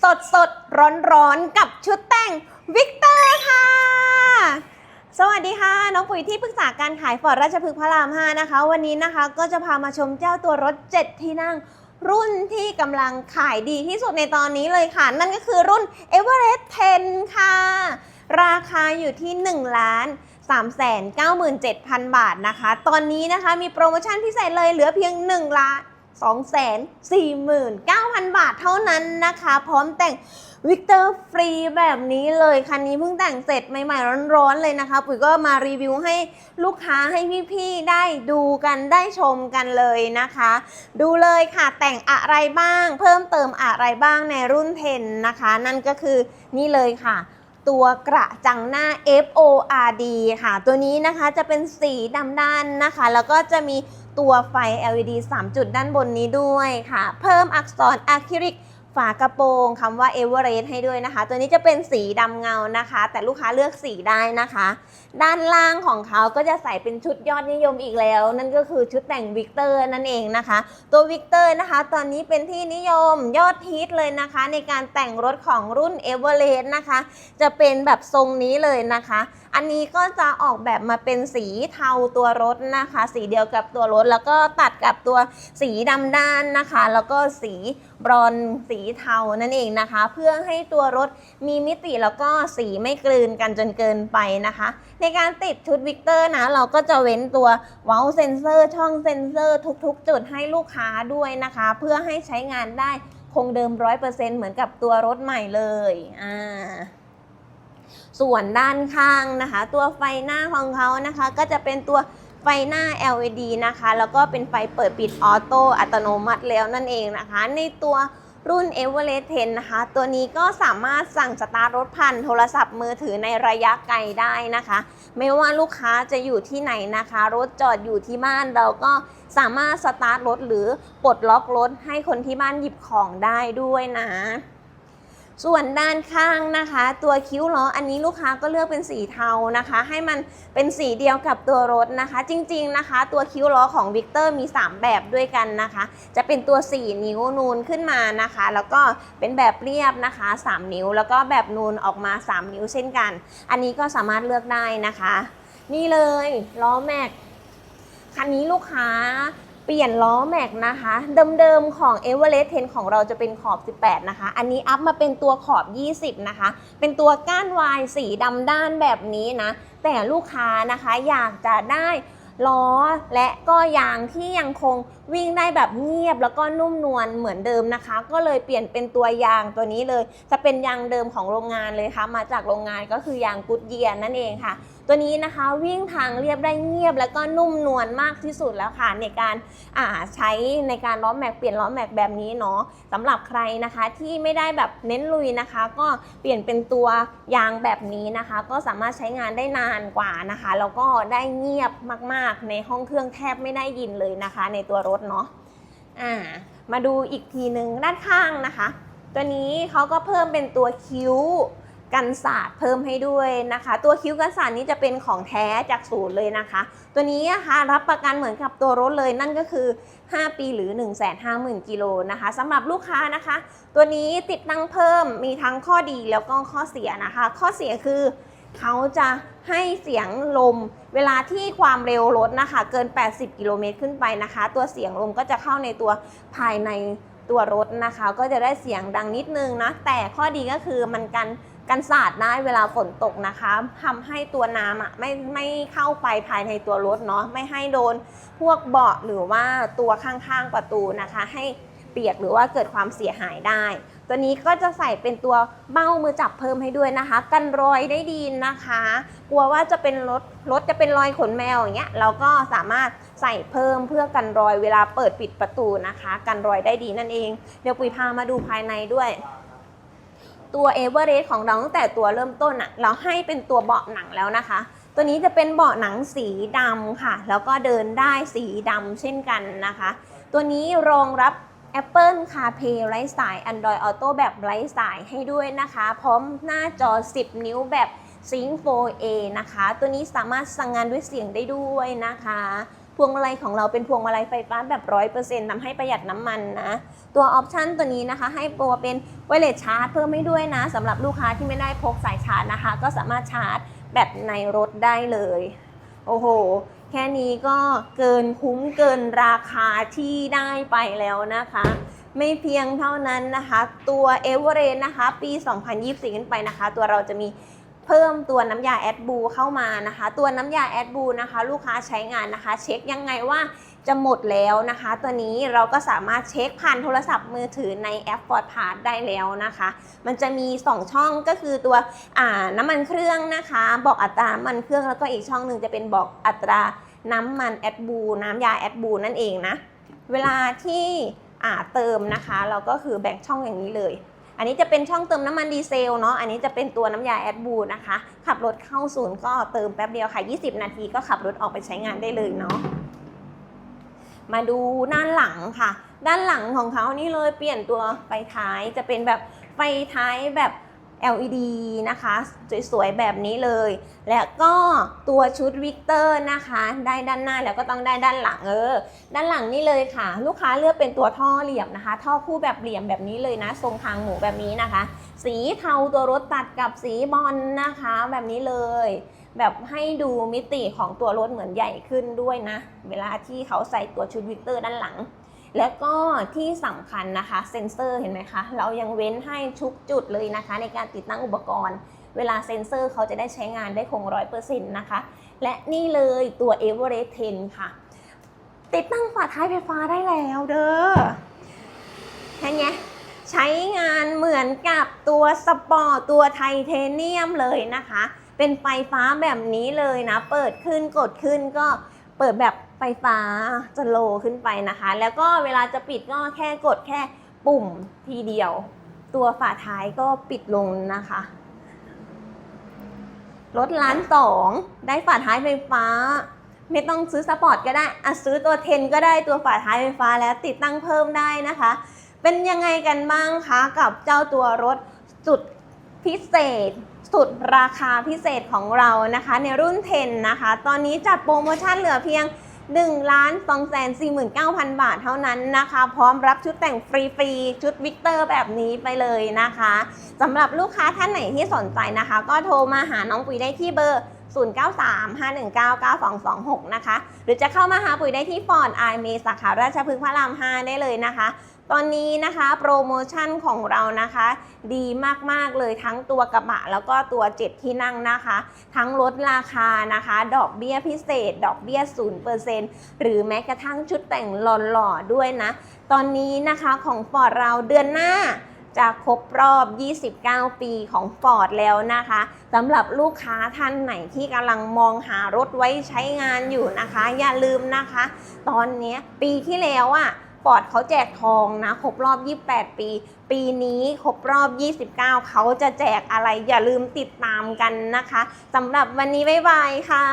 สดสดร้อนร้อนกับชุดแต่งวิกเตอร์ค่ะ สวัสดีค่ะ น้องปุ๋ยที่ปรึกษาการขายฟอร์ดราชพฤกษ์พระราม 5 นะคะ วันนี้นะคะก็จะพามาชมเจ้าตัวรถ 7 ที่นั่ง รุ่นที่กำลังขายดีที่สุดในตอนนี้เลยค่ะ นั่นก็คือรุ่น Everest 10 ค่ะ ราคาอยู่ที่ 1 ล้าน397,000 บาทนะคะ ตอนนี้นะคะมีโปรโมชั่นพิเศษเลยเหลือเพียง 1 ล้าน 249,000 บาทเท่านั้นนะคะ พร้อมแต่งวิกเตอร์ฟรีแบบนี้เลย คันนี้เพิ่งแต่งเสร็จใหม่ๆร้อนๆเลยนะคะ ปุ๋ยก็มารีวิวให้ลูกค้าให้พี่ๆได้ดูกันได้ชมกันเลยนะคะ ดูเลยค่ะแต่งอะไรบ้าง เพิ่มเติมอะไรบ้างในรุ่น10นะคะ นั่นก็คือนี่เลยค่ะ ตัวกระจังหน้า FORD ค่ะ ตัวนี้นะคะจะเป็นสีดำด้านนะคะ แล้วก็จะมีตัวไฟ LED 3 จุดด้านบนนี้ด้วยค่ะ เพิ่มอักษรอะคริลิก ฝากระโปรงคำว่า Everest ให้ด้วยนะคะ ตัวนี้จะเป็นสีดำเงานะคะ แต่ลูกค้าเลือกสีได้นะคะ ด้านล่างของเขาก็จะใส่เป็นชุดยอดนิยมอีกแล้ว นั่นก็คือชุดแต่งวิกเตอร์นั่นเองนะคะ ตัววิกเตอร์นะคะ ตอนนี้เป็นที่นิยมยอดฮิตเลยนะคะ ในการแต่งรถของรุ่น e v e r e s t นะคะ จะเป็นแบบทรงนี้เลยนะคะ อันนี้ก็จะออกแบบมาเป็นสีเทาตัวรถนะคะ สีเดียวกับตัวรถแล้วก็ตัดกับตัวสีดำด้านนะคะ แล้วก็สีบรอนสีเทานั่นเองนะคะ เพื่อให้ตัวรถมีมิติแล้วก็สีไม่กลืนกันจนเกินไปนะคะ ในการติดชุดวิกเตอร์นะ เราก็จะเว้นตัวเว้าเซนเซอร์ ช่องเซนเซอร์ทุกๆ จุดให้ลูกค้าด้วยนะคะ เพื่อให้ใช้งานได้คงเดิม 100%เหมือนกับตัวรถใหม่เลยอ่าส่วนด้านข้างนะคะ ตัวไฟหน้าของเขานะคะ ก็จะเป็นตัวไฟหน้า LED นะคะ แล้วก็เป็นไฟเปิดปิดออโต้อัตโนมัติแล้วนั่นเองนะคะ ในตัว รุ่น Everest 10 นะคะ ตัวนี้ก็สามารถสั่งสตาร์ทรถผ่านโทรศัพท์มือถือในระยะไกลได้นะคะ ไม่ว่าลูกค้าจะอยู่ที่ไหนนะคะ รถจอดอยู่ที่บ้านเราก็สามารถสตาร์ทรถหรือปลดล็อกรถให้คนที่บ้านหยิบของได้ด้วยนะ ส่วนด้านข้างนะคะ ตัวคิ้วล้ออันนี้ลูกค้าก็เลือกเป็นสีเทานะคะ ให้มันเป็นสีเดียวกับตัวรถนะคะ จริงๆนะคะ ตัวคิ้วล้อของวิกเตอร์มี 3 แบบด้วยกันนะคะ จะเป็นตัว 4 นิ้วนูนขึ้นมานะคะ แล้วก็เป็นแบบเรียบนะคะ 3 นิ้ว แล้วก็แบบนูนออกมา 3 นิ้วเช่นกัน อันนี้ก็สามารถเลือกได้นะคะ นี่เลยล้อแม็กคันนี้ลูกค้า เปลี่ยนล้อแม็กนะคะ เดิมๆของ e v e r e s t 10 ของเราจะเป็นขอบ 18 นะคะ อันนี้อัพมาเป็นตัวขอบ 20 นะคะ เป็นตัวก้านวายสีดำด้านแบบนี้นะ แต่ลูกค้านะคะอยากจะได้ล้อและก็ยางที่ยังคงวิ่งได้แบบเงียบแล้วก็นุ่มนวลเหมือนเดิมนะคะ ก็เลยเปลี่ยนเป็นตัวยางตัวนี้เลย จะเป็นยางเดิมของโรงงานเลยค่ะมาจากโรงงานก็คือยางกุดเยียนั่นเองค่ะตัวนี้นะคะวิ่งทางเรียบได้เงียบ แล้วก็นุ่มนวลมากที่สุดแล้วค่ะในการใช้ในการล้อแม็กเปลี่ยนล้อแม็กแบบนี้เนาะสำหรับใครนะคะที่ไม่ได้แบบเน้นลุยนะคะ ก็เปลี่ยนเป็นตัวยางแบบนี้นะคะ ก็สามารถใช้งานได้นานกว่านะคะแล้วก็ได้เงียบมากๆ ในห้องเครื่องแทบไม่ได้ยินเลยนะคะ ในตัวรถเนาะอ่ามาดูอีกทีหนึ่งด้านข้างนะคะ ตัวนี้เขาก็เพิ่มเป็นตัวคิ้ว กันศาสตร์เพิ่มให้ด้วยนะคะ ตัวคิ้วกันศาสตร์นี้จะเป็นของแท้จากศูนย์เลยนะคะ ตัวนี้นะคะรับประกันเหมือนกับตัวรถเลยนั่นก็คือ 5 ปีหรือ 1 5 0 0 0 0กิโลนะคะสำหรับลูกค้านะคะ ตัวนี้ติดตั้งเพิ่มมีทั้งข้อดีแล้วก็ข้อเสียนะคะ ข้อเสียคือเขาจะให้เสียงลมเวลาที่ความเร็วรถนะคะ เกิน 80 กิโลเมตรขึ้นไปนะคะ ตัวเสียงลมก็จะเข้าในตัวภายในตัวรถนะคะ ก็จะได้เสียงดังนิดนึงนะ แต่ข้อดีก็คือมันกัน กันสาดได้เวลาฝนตกนะคะทำให้ตัวน้ำอะไม่ไม่เข้าไปภายในตัวรถเนาะไม่ให้โดนพวกเบาะหรือว่าตัวข้างๆประตูนะคะ ให้เปียกหรือว่าเกิดความเสียหายได้ ตัวนี้ก็จะใส่เป็นตัวเบ้ามือจับเพิ่มให้ด้วยนะคะ กันรอยได้ดีนะคะ กลัวว่าจะเป็นรถรถจะเป็นรอยขนแมวอย่างเงี้ยเราก็สามารถใส่เพิ่มเพื่อกันรอยเวลาเปิดปิดประตูนะคะ กันรอยได้ดีนั่นเอง เดี๋ยวปุ๋ยพามาดูภายในด้วย ตัวเอเวอเรสต์ของเราตั้งแต่ตัวเริ่มต้นอะเราให้เป็นตัวเบาะหนังแล้วนะคะ ตัวนี้จะเป็นเบาะหนังสีดำค่ะ แล้วก็เดินได้สีดำเช่นกันนะคะ ตัวนี้รองรับ Apple CarPlay ไร้สาย Android Auto แบบไร้สายให้ด้วยนะคะ พร้อมหน้าจอ 10 นิ้วแบบ Sync 4A นะคะ ตัวนี้สามารถสั่งงานด้วยเสียงได้ด้วยนะคะ วงมาลัยของเราเป็นพวงมาลัยไฟฟ้าแบบร้อยเปอร์เซ็นต์ทำให้ประหยัดน้ำมันนะ ตัวออปชันตัวนี้นะคะ ให้ตัวเป็นไวเลสชาร์จเพิ่มให้ด้วยนะสำหรับลูกค้าที่ไม่ได้พกสายชาร์จนะคะ ก็สามารถชาร์จแบตในรถได้เลย โอ้โห แค่นี้ก็เกินคุ้มเกินราคาที่ได้ไปแล้วนะคะไม่เพียงเท่านั้นนะคะ ตัวเอเวอเรสนะคะ ปี 2024 ขึ้นไปนะคะ ตัวเราจะมี เพิ่มตัวน้ำยาแอดบูเข้ามานะคะ ตัวน้ำยาแอดบูนะคะ ลูกค้าใช้งานนะคะ เช็คยังไงว่าจะหมดแล้วนะคะ ตัวนี้เราก็สามารถเช็คผ่านโทรศัพท์มือถือในแอป Ford Pass ได้แล้วนะคะ มันจะมี 2 ช่องก็คือตัวน้ำมันเครื่องนะคะ บอกอัตราน้ำมันเครื่องแล้วก็อีกช่องหนึ่งจะเป็นบอกอัตราน้ำมันแอดบูน้ำยาแอดบูนั่นเองนะ เวลาที่เติมนะคะ เราก็คือแบ่งช่องอย่างนี้เลย อันนี้จะเป็นช่องเติมน้ำมันดีเซลเนาะ อันนี้จะเป็นตัวน้ำยาแอดบูนะคะ ขับรถเข้าศูนย์ก็เติมแป๊บเดียวค่ะ 20 นาทีก็ขับรถออกไปใช้งานได้เลยเนาะ มาดูด้านหลังค่ะ ด้านหลังของเขานี่เลยเปลี่ยนตัวไฟท้ายจะเป็นแบบไฟท้ายแบบ LED นะคะ สวยๆ แบบนี้เลย แล้วก็ตัวชุดวิกเตอร์นะคะ ได้ด้านหน้าแล้วก็ต้องได้ด้านหลังเออ ด้านหลังนี่เลยค่ะ ลูกค้าเลือกเป็นตัวท่อเหลี่ยมนะคะ ท่อคู่แบบเหลี่ยมแบบนี้เลยนะ ทรงคางหมูแบบนี้นะคะ สีเทาตัวรถตัดกับสีบอลนะคะ แบบนี้เลย แบบให้ดูมิติของตัวรถเหมือนใหญ่ขึ้นด้วยนะ เวลาที่เขาใส่ตัวชุดวิกเตอร์ด้านหลัง แล้วก็ที่สำคัญนะคะเซ็นเซอร์เห็นไหมคะเรายังเว้นให้ทุกจุดเลยนะคะ ในการติดตั้งอุปกรณ์ เวลาเซ็นเซอร์เขาจะได้ใช้งานได้คงร้อยเปอร์เซ็นต์นะคะ และนี่เลยตัว e v e r e s t 10 ค่ะ ติดตั้งฝาท้ายไฟฟ้าได้แล้วเด้อแค่นี้ใช้งานเหมือนกับตัวสปอร์ตตัวไทเทเนียมเลยนะคะ เป็นไฟฟ้าแบบนี้เลยนะ เปิดขึ้นกดขึ้นก็เปิดแบบ ไฟฟ้าจะโลขึ้นไปนะคะ แล้วก็เวลาจะปิดก็แค่กดแค่ปุ่มทีเดียว ตัวฝาท้ายก็ปิดลงนะคะรถล้านสองได้ฝาท้ายไฟฟ้า ไม่ต้องซื้อสปอร์ตก็ได้อะซื้อตัวเทนก็ได้ตัวฝาท้ายไฟฟ้าแล้วติดตั้งเพิ่มได้นะคะ เป็นยังไงกันบ้างคะกับเจ้าตัวรถสุดพิเศษ สุดราคาพิเศษของเรานะคะ ในรุ่น10นะคะ ตอนนี้จัดโปรโมชั่นเหลือเพียง 1ล้าน2แสน49,000 บาทเท่านั้นนะคะ พร้อมรับชุดแต่งฟรีๆ ชุดวิกเตอร์แบบนี้ไปเลยนะคะสำหรับลูกค้าท่านไหนที่สนใจนะคะ ก็โทรมาหาน้องปุ๋ยได้ที่เบอร์ 0935199226 นะคะ หรือจะเข้ามาหาปุ๋ยได้ที่ฟอร์ดไอเมสาขาราชพฤกษ์พระราม 5 ได้เลยนะคะ ตอนนี้นะคะโปรโมชั่นของเรานะคะ ดีมากๆเลยทั้งตัวกระบะแล้วก็ตัว 7 ที่นั่งนะคะ ทั้งลดราคานะคะ ดอกเบี้ยพิเศษ ดอกเบี้ย 0%หรือแม้กระทั่งชุดแต่งหล่อๆด้วยนะ ตอนนี้นะคะของฟอร์ดเราเดือนหน้าจะครบรอบ 29 ปีของ Ford แล้วนะคะสำหรับลูกค้าท่านไหนที่กำลังมองหารถไว้ใช้งานอยู่นะคะ อย่าลืมนะคะ ตอนนี้ปีที่แล้วอะ่ะ ฟอร์ดเขาแจกทองนะครบรอบ 28 ปี ปีนี้ครบรอบ 29 เขาจะแจกอะไรอย่าลืมติดตามกันนะคะสำหรับวันนี้บ๊ายบายค่ะ